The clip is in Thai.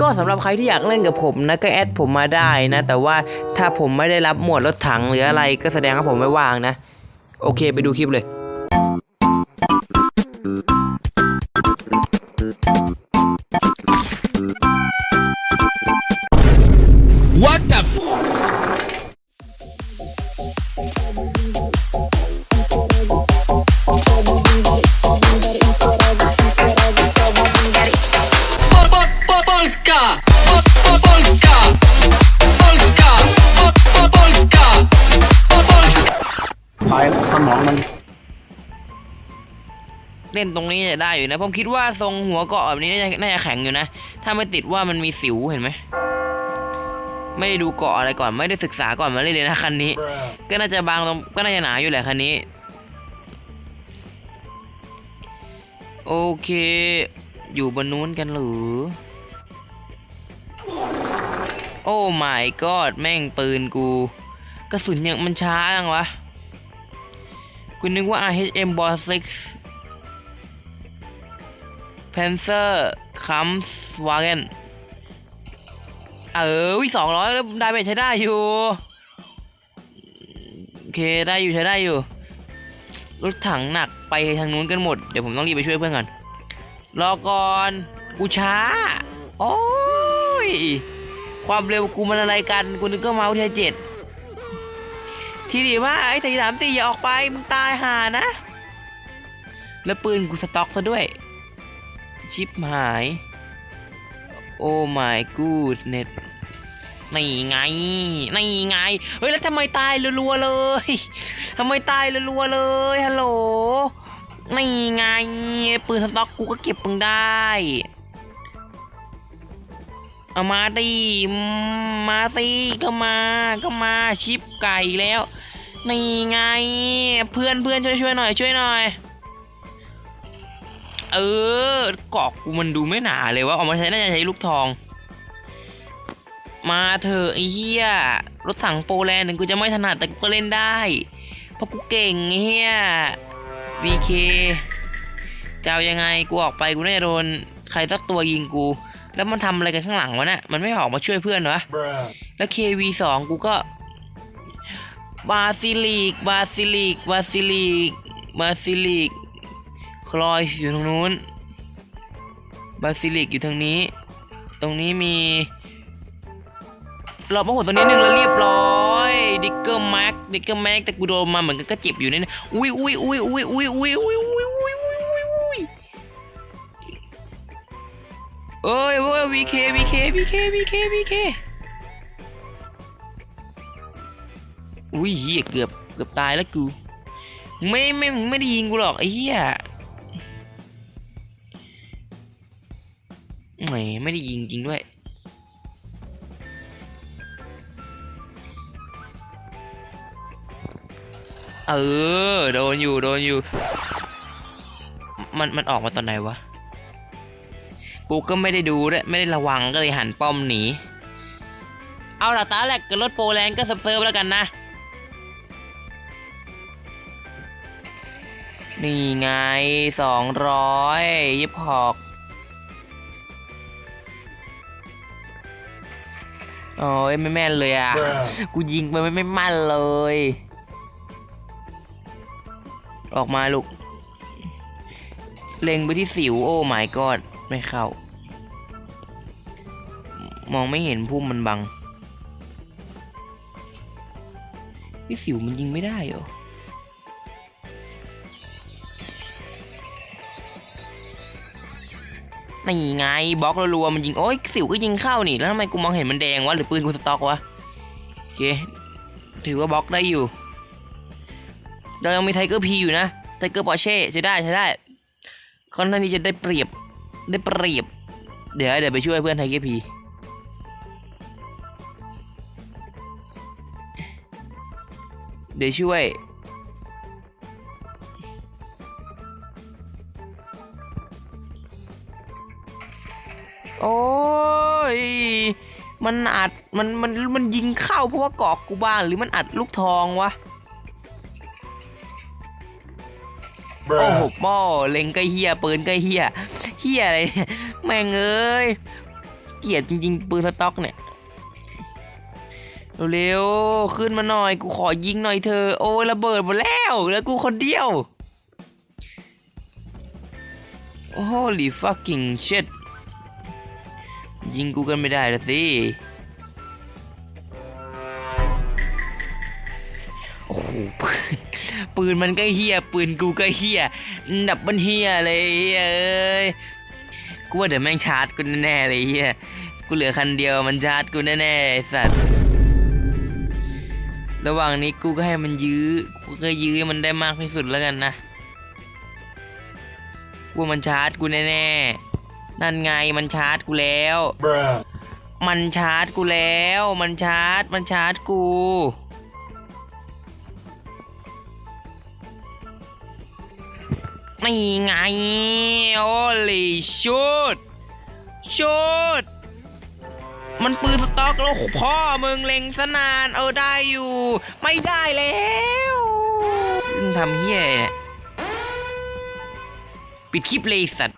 ก็สำหรับใครที่อยากเล่นกับผมนะก็แอดผมมาได้นะ แต่ว่าถ้าผมไม่ได้รับหมวดรถถังหรืออะไรก็แสดงว่าผมไม่ว่างนะ โอเคไปดูคลิปเลย ไปแล้วสมองมันเล่นตรงนี้จะได้อยู่นะ ผมคิดว่าทรงหัวเกาะแบบนี้น่าจะน่าจะแข็งอยู่นะ ถ้าไม่ติดว่ามันมีสิวเห็นไหม ไม่ได้ดูเกาะอะไรก่อน ไม่ได้ศึกษาก่อนมาเล่นเลยนะคันนี้ ก็น่าจะบางตรงก็น่าจะหนาอยู่แหละคันนี้ โอเค อยู่บนนู้นกันหรือ โอ้ my god แม่งปืนกู กระสุนยังมันช้าจังวะ กูนึกว่า RHM b o 6 Panzer Comes Wagen เออวิสองร้อยแล้วได้ไปใช้ได้อยู่ โอเคได้อยู่ใช้ได้อยู่ รถถังหนักไปทางนู้นกันหมด เดี๋ยวผมต้องรีบไปช่วยเพื่อนก่อน รอก่อน กูช้า โอ้ย ความเร็วกูมันอะไรกัน กูนึกก็เมาส์เทเจ็ด ทีดีว่าไอ้ตีสามสี่อย่าออกไปมึงตายห่านะ แล้วปืนกูสต็อกซะด้วย ชิปหาย โอ้ my good เน็ตนี่ไง นี่ไง เฮ้ย แล้วทำไมตายรัวๆเลยทำไมตายรัวๆเลยฮัลโหลนี่ไง ปืนสต็อกกูก็เก็บมึงได้ เอามาดิ มาสิก็มา ก็มาชิปไก่แล้ว นี่ไง เพื่อนเพื่อนช่วยช่วยหน่อยช่วยหน่อย เออกรอกกูมันดูไม่หนาเลยว่าเอามาใช้น่าจะใช้ลูกทอง มาเถอะไอ้เหี้ยรถถังโปแลนด์ถึงกูจะไม่ถนัดแต่กูก็เล่นได้ เพราะกูเก่งไอ้เหี้ย VK จะเอายังไงกูออกไปกูน่าจะโดนใครสักตัวยิงกู แล้วมันทำอะไรกันข้างหลังวะน่ะมันไม่ออกมาช่วยเพื่อนวะแล้ว KV2 กูก็ บาซิลิก บาซิลิก บาซิลิก บาซิลิก คลอยอยู่ตรงนู้น บาซิลิกอยู่ทางนี้ ตรงนี้มีเรามาหดตรงนี้หนึ่งแล้วเรียบร้อย ดิกเกอร์แม็กดิกเกอร์แม็กแต่กูโดนมาเหมือนกันก็เจ็บอยู่เนี่ยอุ้ยอุ้ยอุ้ยอุ้ยอุ้ยอุ้ยอุ้ยอุ้ยอุ้ยอุ้ยอุ้ยอุ้ยเอ้ยเว้ยวีเควีเควีเควีเควีเค อุ้ยเหี้ยเกือบเกือบตายแล้วกู ไม่ไม่ไม่ได้ยิงกูหรอกไอ้เหี้ยแหมไม่ได้ยิงจริงด้วย เออ โดนอยู่ โดนอยู่ มันมันออกมาตอนไหนวะ กูก็ไม่ได้ดูด้วยไม่ได้ระวังก็เลยหันป้อมหนี เอาล่ะตาแรกกับรถโปแลนด์ก็เซิร์ฟแล้วกันนะ นี่ไงสองร้อยยิบหอกโอ้ยไม่แม่นเลยอะ กูยิงไปไม่ไม่มั่นเลย ออกมาลูก เล็งไปที่สิว โอ้ my god ไม่เข้า มองไม่เห็นพุ่มมันบัง ที่สิวมันยิงไม่ได้เหรอ นี่ไงบล็อกรัวๆมันยิงโอ้ยสิวก็ยิงเข้านี่ แล้วทำไมกูมองเห็นมันแดงวะหรือปืนกูสต็อกวะโอเคถือว่าบล็อกได้อยู่เรายังมีไทเกอร์พีอยู่นะไทเกอร์ปอร์เช่ใช้ได้ใช้ได้ค่อนข้างที่จะได้เปรียบได้เปรียบ เดี๋ยวเดี๋ยวไปช่วยเพื่อนไทเกอร์พีเดี๋ยวช่วย โอ้ย มันอัดมันมันมันยิงเข้าเพราะว่ากอกกูบ้านหรือมันอัดลูกทองวะ โอ้โหป้อเล็งก็เฮียปืนก็เฮียเฮียอะไรเนี่ยแม่งเอ้ย เกลียดจริงๆปืนสต็อกเนี่ยเร็วๆขึ้นมาหน่อย กูขอยิงหน่อยเธอะโอ้ยระเบิดหมดแล้วแล้วกูคนเดียว Holy fucking shit ยิงกูกันไม่ได้ละสิ โอ้โหปืนปืนมันก็เฮียปืนกูก็เฮียดับมันเฮียเลยเฮียเอ้ยกูว่าเดี๋ยวแม่งชาร์จกูแน่ๆเลยเฮียกูเหลือคันเดียวมันชาร์จกูแน่ๆไอ้สัตว์ระหว่างนี้กูก็ให้มันยื้อ กูก็ยื้อมันได้มากที่สุดแล้วกันนะ กูว่ามันชาร์จกูแน่ๆ นั่นไงมันชาร์จกูแล้ว มันชาร์จกูแล้ว มันชาร์จ มันชาร์จกู นี่ไง โอ้ลิชุด ชุด มันปืนสต็อกแล้วพ่อมึงเล็งสนานเออได้อยู่ ไม่ได้แล้วมึงทำเฮี้ยเนี่ยปิดคลิปเลยไอ้สัตว์